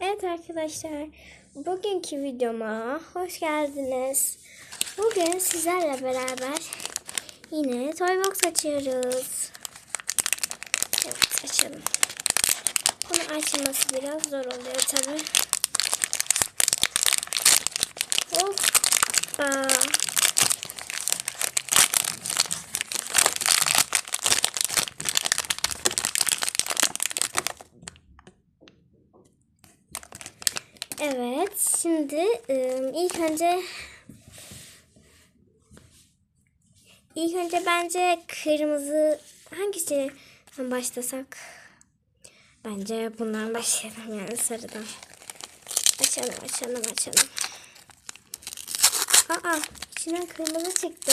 Evet arkadaşlar, bugünkü videoma hoş geldiniz. Bugün sizlerle beraber yine Toybox açıyoruz. Evet, açalım. Bunu açması biraz zor oluyor tabi. Hoppa. Evet, şimdi ıı, ilk önce ilk önce bence kırmızı hangisi başlasak? Bence bundan başlayalım yani sarıdan. Açalım, açalım, açalım. Aa, içinden kırmızı çıktı.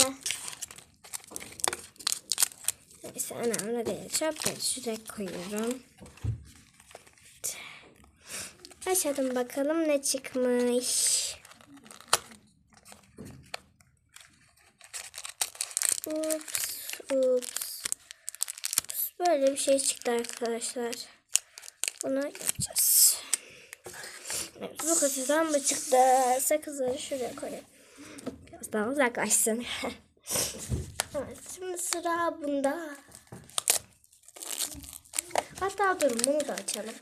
Neyse önemli değil. Çöpleri şuraya koyuyorum. Açalım bakalım ne çıkmış. Ups, ups. Böyle bir şey çıktı arkadaşlar. Bunu yapacağız. Evet, bu kutudan mı çıktı? Sakızları şuraya koyayım. Biraz daha uzaklaşsın. evet, şimdi sıra bunda. Hatta durun bunu da açalım.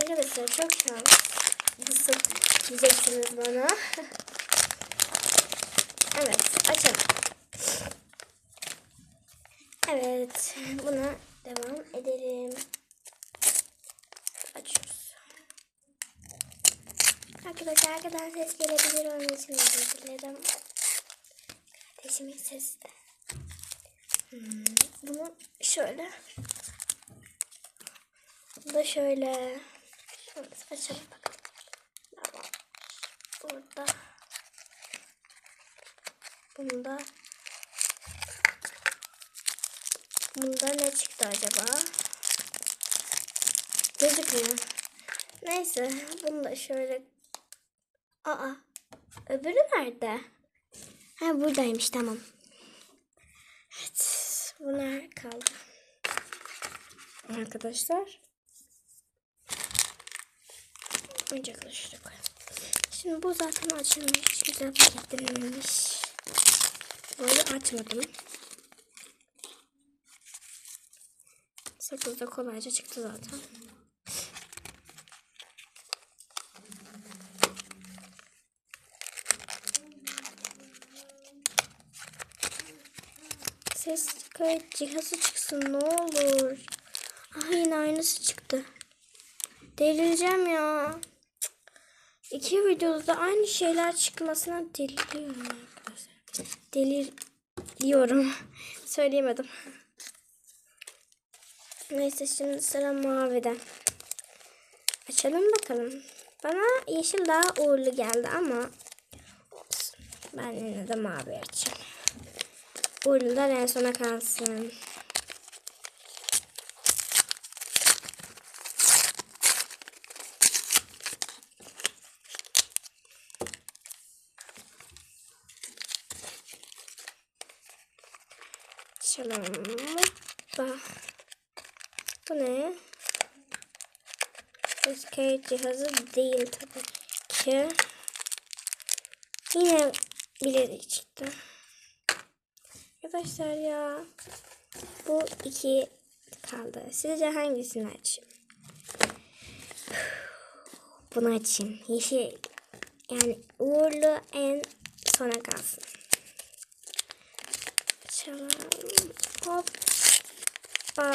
Arkadaşlar çok şanslısın diyeceksiniz bana. evet açalım. Evet buna devam edelim. Açıyoruz. Arkadaşlar arkadan ses gelebilir onun için özür dilerim. Kardeşimin sesi. Hmm, bunu şöyle. Bu da şöyle. Açalım bakalım. Burada. Bunda. Bunda ne çıktı acaba? Gözükmüyor. Neyse. Bunu da şöyle. Aa. Öbürü nerede? Ha buradaymış tamam. Evet. Bunlar kaldı. Arkadaşlar. Şuraya koyalım. Şimdi bu zaten açılmış. Güzel paketlenmemiş. Böyle açmadım. Sakız da kolayca çıktı zaten. Ses kayıt cihazı çıksın ne olur. Ah yine aynısı çıktı. Delireceğim ya. İki videoda aynı şeyler çıkmasına deliriyorum arkadaşlar. Deliriyorum. Söyleyemedim. Neyse şimdi sıra maviden. Açalım bakalım. Bana yeşil daha uğurlu geldi ama. Ben yine de mavi açayım. Uğurlular en sona kalsın. Açalım. Hoppa. Bu ne? Kayıt cihazı değil tabii ki. Yine bilezik çıktı. Arkadaşlar ya. Bu iki kaldı. Sizce hangisini açayım? Bunu açayım. Yeşil. Yani uğurlu en sona kalsın. Açalım. Hoppa.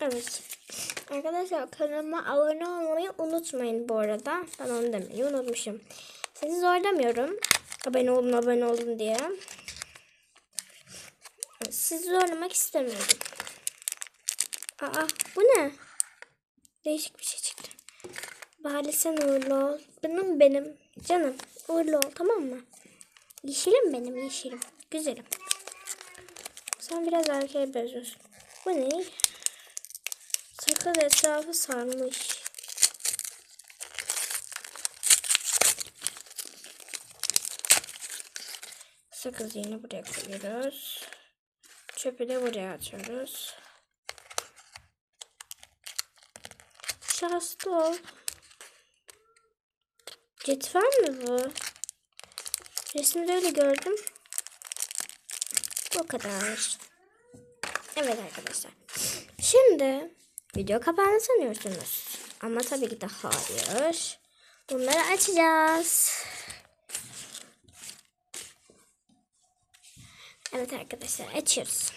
Evet. Arkadaşlar kanalıma abone olmayı unutmayın bu arada. Ben onu demeyi unutmuşum. Sizi zorlamıyorum. Abone olun abone olun diye. Sizi zorlamak istemiyorum. Aa bu ne? Değişik bir şey. Bari sen uğurlu ol. Benim benim. Canım uğurlu ol tamam mı? Yeşilim benim yeşilim. Güzelim. Sen biraz erkeğe benziyorsun. Bu ne? Sakız etrafı sarmış. Sakız yine buraya koyuyoruz. Çöpü de buraya atıyoruz. Şanslı ol. Cetvel mi bu? Resmide öyle gördüm. Bu kadar. Evet arkadaşlar. Şimdi video kapağını sanıyorsunuz. Ama tabii ki de hayır. Bunları açacağız. Evet arkadaşlar açıyoruz.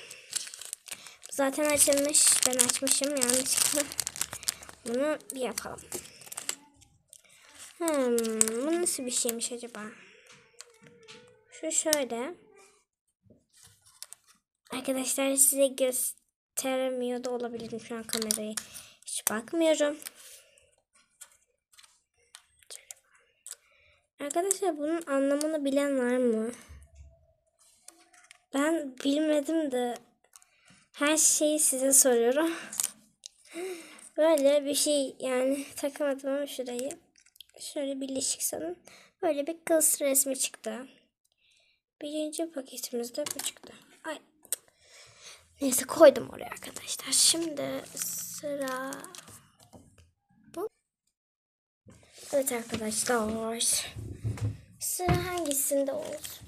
Zaten açılmış. Ben açmışım yanlışlıkla. Bunu bir yapalım. Hmm, bu nasıl bir şeymiş acaba? Şu şöyle. Arkadaşlar size gösteremiyor da olabilirim şu an kamerayı. Hiç bakmıyorum. Arkadaşlar bunun anlamını bilen var mı? Ben bilmedim de her şeyi size soruyorum. Böyle bir şey yani takamadım ama şurayı. Şöyle birleşik sanın. Böyle bir kız resmi çıktı. Birinci paketimizde bu çıktı. Ay. Neyse koydum oraya arkadaşlar. Şimdi sıra bu. Evet arkadaşlar. Sıra hangisinde olsun?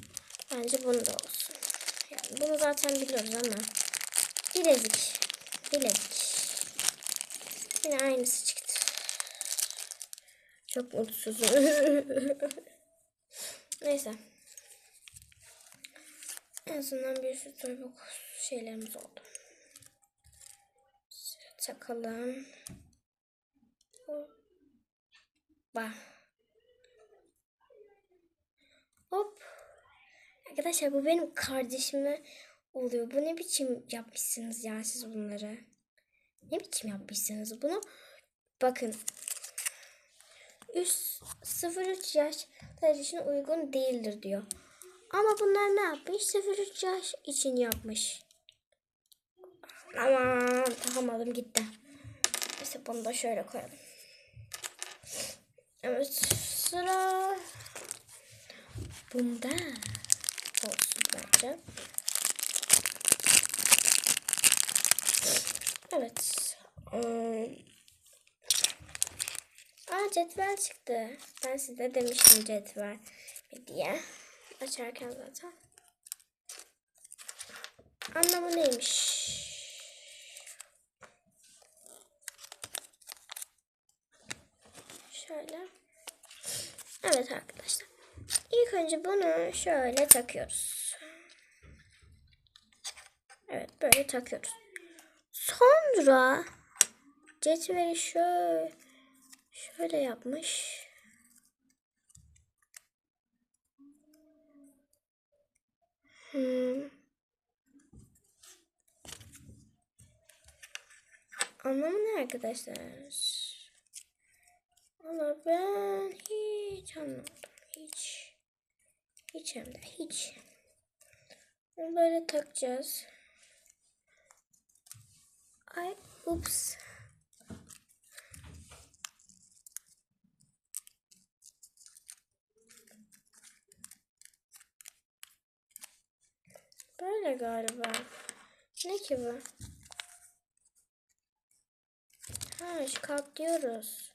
Bence bunda olsun. Yani bunu zaten biliyoruz ama. Bilezik. Bilezik. Yine aynısı çıktı. Çok mutsuzum. Neyse. En azından bir sürü toybok şeylerimiz oldu. Takalım. Hoppa. Hop. Arkadaşlar bu benim kardeşime oluyor. Bu ne biçim yapmışsınız ya siz bunları? Ne biçim yapmışsınız bunu? Bakın. Üst 0-3 yaş için uygun değildir diyor. Ama bunlar ne yapmış? 0-3 yaş için yapmış. Aman takamadım gitti. Neyse bunu da şöyle koyalım. Evet sıra bunda olsun bence. Evet. Hmm. Aa cetvel çıktı. Ben size demiştim cetvel diye. Açarken zaten. Anlamı neymiş? Şöyle. Evet arkadaşlar. İlk önce bunu şöyle takıyoruz. Evet böyle takıyoruz. Sonra cetveli şöyle şöyle yapmış. Hmm. Anlamı ne arkadaşlar? Valla ben hiç anlamadım. Hiç. Hiç hem de hiç. Bunu böyle takacağız. Ay ups. Böyle galiba. Ne ki bu? Ha şu katlıyoruz.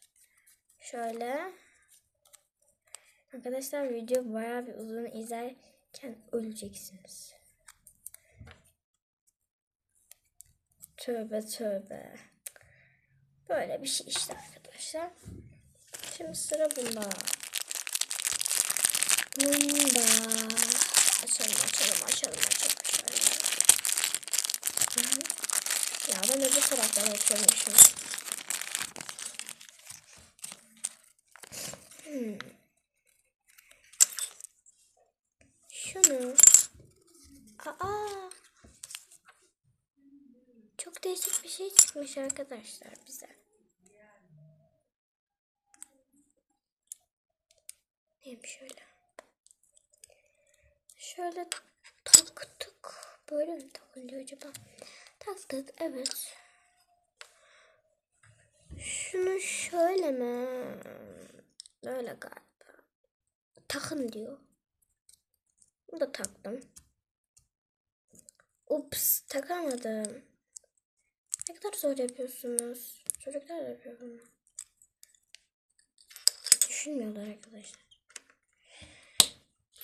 Şöyle. Arkadaşlar video bayağı bir uzun izlerken öleceksiniz. Tövbe tövbe. Böyle bir şey işte arkadaşlar. Şimdi sıra bunda. Bunda. Açalım açalım açalım açalım. Ya ben öbür taraftan açıyormuşum. Hmm. Şunu. Aa. Çok değişik bir şey çıkmış arkadaşlar bize. Neymiş şöyle. Şöyle taktık. Böyle mi takılıyor acaba? Taktık evet. Şunu şöyle mi? Böyle galiba. Takın diyor. Bunu da taktım. Ups takamadım. Ne kadar zor yapıyorsunuz. Çocuklar da yapıyor bunu. Düşünmüyorlar arkadaşlar.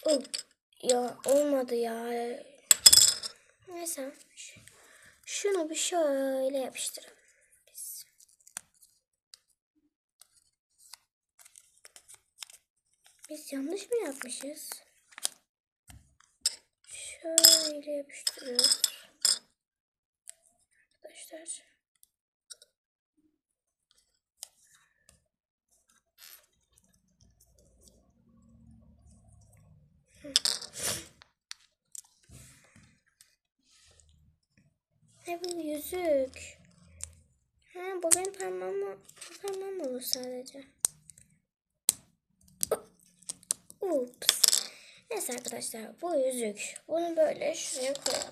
Oh, ya olmadı ya. Neyse. Şunu bir şöyle yapıştıralım. Biz. Biz yanlış mı yapmışız? Şöyle yapıştırıyoruz. Arkadaşlar. Ne bu yüzük? Ha bu benim parmağım, bu parmağım olur sadece. Ups. Neyse arkadaşlar bu yüzük. Bunu böyle şuraya koyalım.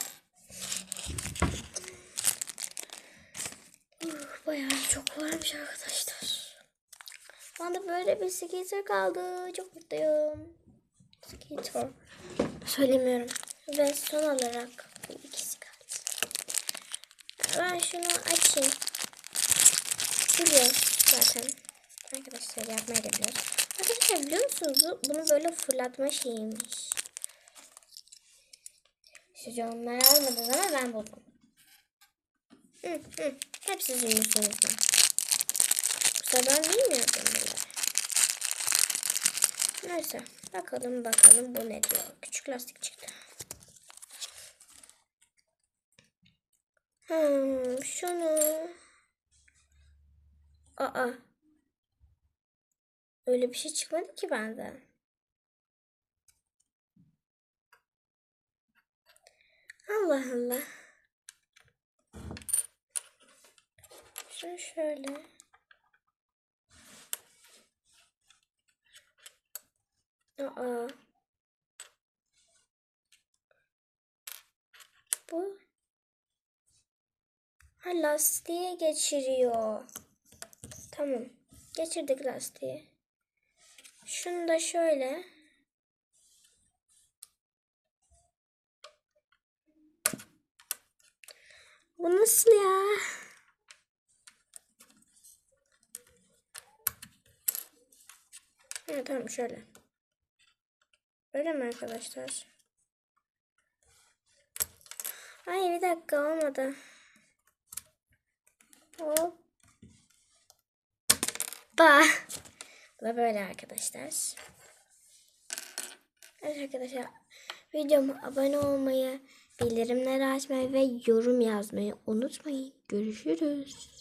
Uh, bayağı çok varmış arkadaşlar. Bana böyle bir skater kaldı. Çok mutluyum. Skater. Söylemiyorum. Ve son olarak. Ben şunu açayım. Biliyorum zaten. Arkadaşlar yapmayı da biliyoruz. Arkadaşlar biliyor musunuz? Bu, bunu böyle fırlatma şeyiymiş. Siz yorumları almadınız ama ben buldum. Hı, hı. Hep sizin yüzünüzden. Yoksa ben bilmiyordum bile. Neyse. Bakalım bakalım bu ne diyor. Küçük lastik çıktı. Hmm, şunu. Aa. Öyle bir şey çıkmadı ki benden. Allah Allah. Şunu şöyle. Aa. Bu. Ha lastiğe geçiriyor. Tamam. Geçirdik lastiği. Şunu da şöyle. Bu nasıl ya? Evet tamam şöyle. Öyle mi arkadaşlar? Ay bir dakika olmadı. Hop. Ba. Bu da böyle arkadaşlar. Evet arkadaşlar. Videoma abone olmayı, bildirimleri açmayı ve yorum yazmayı unutmayın. Görüşürüz.